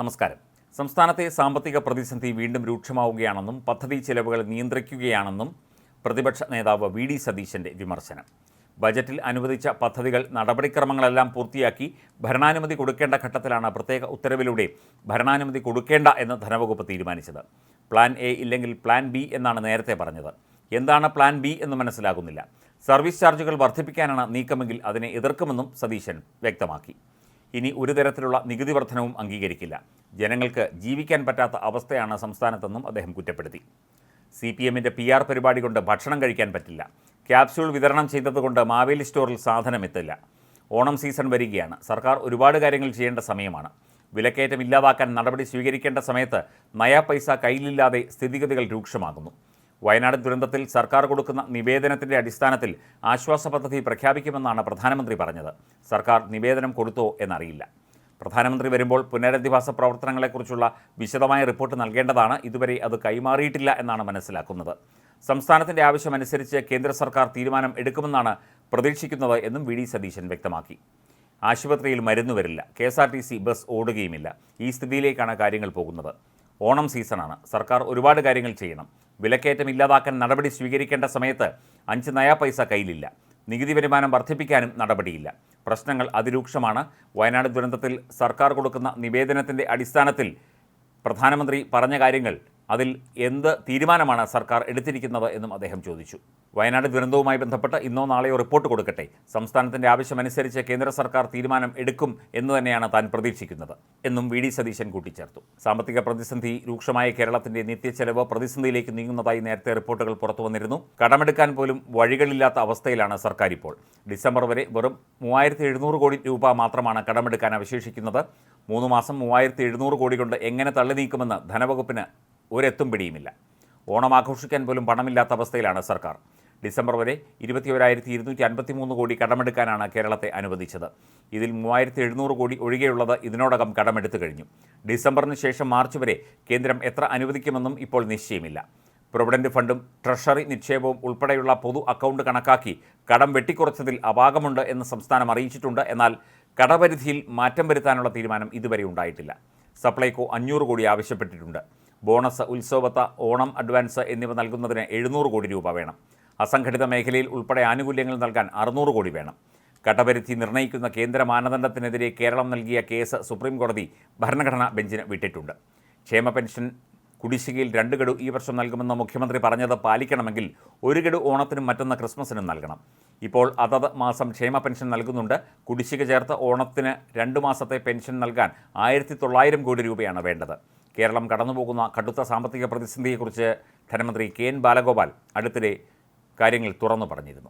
നമസ്കാരം. സംസ്ഥാനത്തെ സാമ്പത്തിക പ്രതിസന്ധി വീണ്ടും രൂക്ഷമാവുകയാണെന്നും പദ്ധതി ചെലവുകൾ നിയന്ത്രിക്കുകയാണെന്നും പ്രതിപക്ഷ നേതാവ് വി ഡി സതീശന്റെ വിമർശനം. ബജറ്റിൽ അനുവദിച്ച പദ്ധതികൾ നടപടിക്രമങ്ങളെല്ലാം പൂർത്തിയാക്കി ഭരണാനുമതി കൊടുക്കേണ്ട ഘട്ടത്തിലാണ് പ്രത്യേക ഉത്തരവിലൂടെ ഭരണാനുമതി കൊടുക്കേണ്ട എന്ന് ധനവകുപ്പ് തീരുമാനിച്ചത്. പ്ലാൻ എ ഇല്ലെങ്കിൽ പ്ലാൻ ബി എന്നാണ് നേരത്തെ പറഞ്ഞത്. എന്താണ് പ്ലാൻ ബി എന്ന് മനസ്സിലാകുന്നില്ല. സർവീസ് ചാർജുകൾ വർദ്ധിപ്പിക്കാനാണ് നീക്കമെങ്കിൽ അതിനെ എതിർക്കുമെന്നും സതീശൻ വ്യക്തമാക്കി. ഇനി ഒരു തരത്തിലുള്ള നികുതി വർധനവും അംഗീകരിക്കില്ല. ജനങ്ങൾക്ക് ജീവിക്കാൻ പറ്റാത്ത അവസ്ഥയാണ് സംസ്ഥാനത്തെന്നും അദ്ദേഹം കുറ്റപ്പെടുത്തി. സി പി എമ്മിന്റെ പി ആർ പരിപാടി കൊണ്ട് ഭക്ഷണം കഴിക്കാൻ പറ്റില്ല. ക്യാപ്സ്യൂൾ വിതരണം ചെയ്തതുകൊണ്ട് മാവേലി സ്റ്റോറിൽ സാധനം എത്തില്ല. ഓണം സീസൺ വരികയാണ്. സർക്കാർ ഒരുപാട് കാര്യങ്ങൾ ചെയ്യേണ്ട സമയമാണ്. വിലക്കയറ്റം ഇല്ലാതാക്കാൻ നടപടി സ്വീകരിക്കേണ്ട സമയത്ത് നയാ പൈസ കയ്യിലില്ലാതെ സ്ഥിതിഗതികൾ രൂക്ഷമാകുന്നു. വയനാട് ദുരന്തത്തിൽ സർക്കാർ കൊടുക്കുന്ന നിവേദനത്തിന്റെ അടിസ്ഥാനത്തിൽ ആശ്വാസ പദ്ധതി പ്രഖ്യാപിക്കുമെന്നാണ് പ്രധാനമന്ത്രി പറഞ്ഞത്. സർക്കാർ നിവേദനം കൊടുത്തോ എന്നറിയില്ല. പ്രധാനമന്ത്രി വരുമ്പോൾ പുനരധിവാസ പ്രവർത്തനങ്ങളെക്കുറിച്ചുള്ള വിശദമായ റിപ്പോർട്ട് നൽകേണ്ടതാണ്. ഇതുവരെ അത് കൈമാറിയിട്ടില്ല എന്നാണ് മനസ്സിലാക്കുന്നത്. സംസ്ഥാനത്തിന്റെ ആവശ്യമനുസരിച്ച് കേന്ദ്ര സർക്കാർ തീരുമാനം എടുക്കുമെന്നാണ് പ്രതീക്ഷിക്കുന്നത് എന്നും വി ഡി സതീശൻ വ്യക്തമാക്കി. ആശുപത്രിയിൽ മരുന്ന് വരില്ല. K S R T C bus ഓടുകയുമില്ല. ഈ സ്ഥിതിയിലേക്കാണ് കാര്യങ്ങൾ പോകുന്നത്. ഓണം സീസണാണ്. സർക്കാർ ഒരുപാട് കാര്യങ്ങൾ ചെയ്യണം. വിലക്കയറ്റം ഇല്ലാതാക്കാൻ നടപടി സ്വീകരിക്കേണ്ട സമയത്ത് അഞ്ച് നയാ പൈസ കയ്യിലില്ല. നികുതി വരുമാനം വർദ്ധിപ്പിക്കാനും നടപടിയില്ല. പ്രശ്നങ്ങൾ അതിരൂക്ഷമാണ്. വയനാട് ദുരന്തത്തിൽ സർക്കാർ കൊടുക്കുന്ന നിവേദനത്തിന്റെ അടിസ്ഥാനത്തിൽ പ്രധാനമന്ത്രി പറഞ്ഞ കാര്യങ്ങൾ അതിൽ എന്ത് തീരുമാനമാണ് സർക്കാർ എടുത്തിരിക്കുന്നത് എന്നും അദ്ദേഹം ചോദിച്ചു. വയനാട് ദുരന്തവുമായി ബന്ധപ്പെട്ട് ഇന്നോ നാളെയോ റിപ്പോർട്ട് കൊടുക്കട്ടെ. സംസ്ഥാനത്തിന്റെ ആവശ്യമനുസരിച്ച് കേന്ദ്ര സർക്കാർ തീരുമാനം എടുക്കും എന്ന് തന്നെയാണ് താൻ പ്രതീക്ഷിക്കുന്നത് എന്നും വി ഡി സതീശൻ കൂട്ടിച്ചേർത്തു. സാമ്പത്തിക പ്രതിസന്ധി രൂക്ഷമായ കേരളത്തിന്റെ നിത്യച്ചെലവ് പ്രതിസന്ധിയിലേക്ക് നീങ്ങുന്നതായി നേരത്തെ റിപ്പോർട്ടുകൾ പുറത്തു വന്നിരുന്നു. കടമെടുക്കാൻ പോലും വഴികളില്ലാത്ത അവസ്ഥയിലാണ് സർക്കാർ ഇപ്പോൾ. ഡിസംബർ വരെ വെറും മൂവായിരത്തി എഴുന്നൂറ് കോടി രൂപ മാത്രമാണ് കടമെടുക്കാൻ അവശേഷിക്കുന്നത്. മൂന്ന് മാസം മൂവായിരത്തി എഴുന്നൂറ് കോടി കൊണ്ട് എങ്ങനെ തള്ളി നീക്കുമെന്ന് ധനവകുപ്പിന് ഒരെത്തും പിടിയുമില്ല. ഓണം ആഘോഷിക്കാൻ പോലും പണമില്ലാത്ത അവസ്ഥയിലാണ് സർക്കാർ. ഡിസംബർ വരെ ഇരുപത്തിയൊരായിരത്തി ഇരുന്നൂറ്റി അൻപത്തി മൂന്ന് കോടി കടമെടുക്കാനാണ് കേരളത്തെ അനുവദിച്ചത്. ഇതിൽ മൂവായിരത്തി എഴുന്നൂറ് കോടി ഒഴികെയുള്ളത് ഇതിനോടകം കടമെടുത്തു കഴിഞ്ഞു. ഡിസംബറിന് ശേഷം മാർച്ച് വരെ കേന്ദ്രം എത്ര അനുവദിക്കുമെന്നും ഇപ്പോൾ നിശ്ചയമില്ല. പ്രൊവിഡന്റ് ഫണ്ടും ട്രഷറി നിക്ഷേപവും ഉൾപ്പെടെയുള്ള പൊതു അക്കൗണ്ട് കണക്കാക്കി കടം വെട്ടിക്കുറച്ചതിൽ അപാകമുണ്ട് എന്ന് സംസ്ഥാനം അറിയിച്ചിട്ടുണ്ട്. എന്നാൽ കടപരിധിയിൽ മാറ്റം വരുത്താനുള്ള തീരുമാനം ഇതുവരെ ഉണ്ടായിട്ടില്ല. സപ്ലൈകോ അഞ്ഞൂറ് കോടി ആവശ്യപ്പെട്ടിട്ടുണ്ട്. ബോണസ് ഉത്സവത്ത ഓണം അഡ്വാൻസ് എന്നിവ നൽകുന്നതിന് എഴുന്നൂറ് കോടി രൂപ വേണം. അസംഘടിത മേഖലയിൽ ഉൾപ്പെടെ ആനുകൂല്യങ്ങൾ നൽകാൻ അറുന്നൂറ് കോടി വേണം. കടപരിധി നിർണയിക്കുന്ന കേന്ദ്ര മാനദണ്ഡത്തിനെതിരെ കേരളം നൽകിയ കേസ് സുപ്രീം കോടതി ഭരണഘടനാ ബെഞ്ചിന് വിട്ടിട്ടുണ്ട്. ക്ഷേമ പെൻഷൻ കുടിശ്ശികയിൽ രണ്ട് ഗഡു ഈ വർഷം നൽകുമെന്ന് മുഖ്യമന്ത്രി പറഞ്ഞത് പാലിക്കണമെങ്കിൽ ഒരു ഗഡു ഓണത്തിനും മറ്റൊന്ന് ക്രിസ്മസിനും നൽകണം. ഇപ്പോൾ അതത് മാസം ക്ഷേമ പെൻഷൻ നൽകുന്നുണ്ട്. കുടിശ്ശിക ചേർത്ത് ഓണത്തിന് രണ്ട് മാസത്തെ പെൻഷൻ നൽകാൻ ആയിരത്തി കോടി രൂപയാണ് വേണ്ടത്. കേരളം കടന്നുപോകുന്ന കടുത്ത സാമ്പത്തിക പ്രതിസന്ധിയെക്കുറിച്ച് ധനമന്ത്രി കെ എൻ ബാലഗോപാൽ അടുത്തിടെ കാര്യങ്ങൾ തുറന്നു പറഞ്ഞിരുന്നു.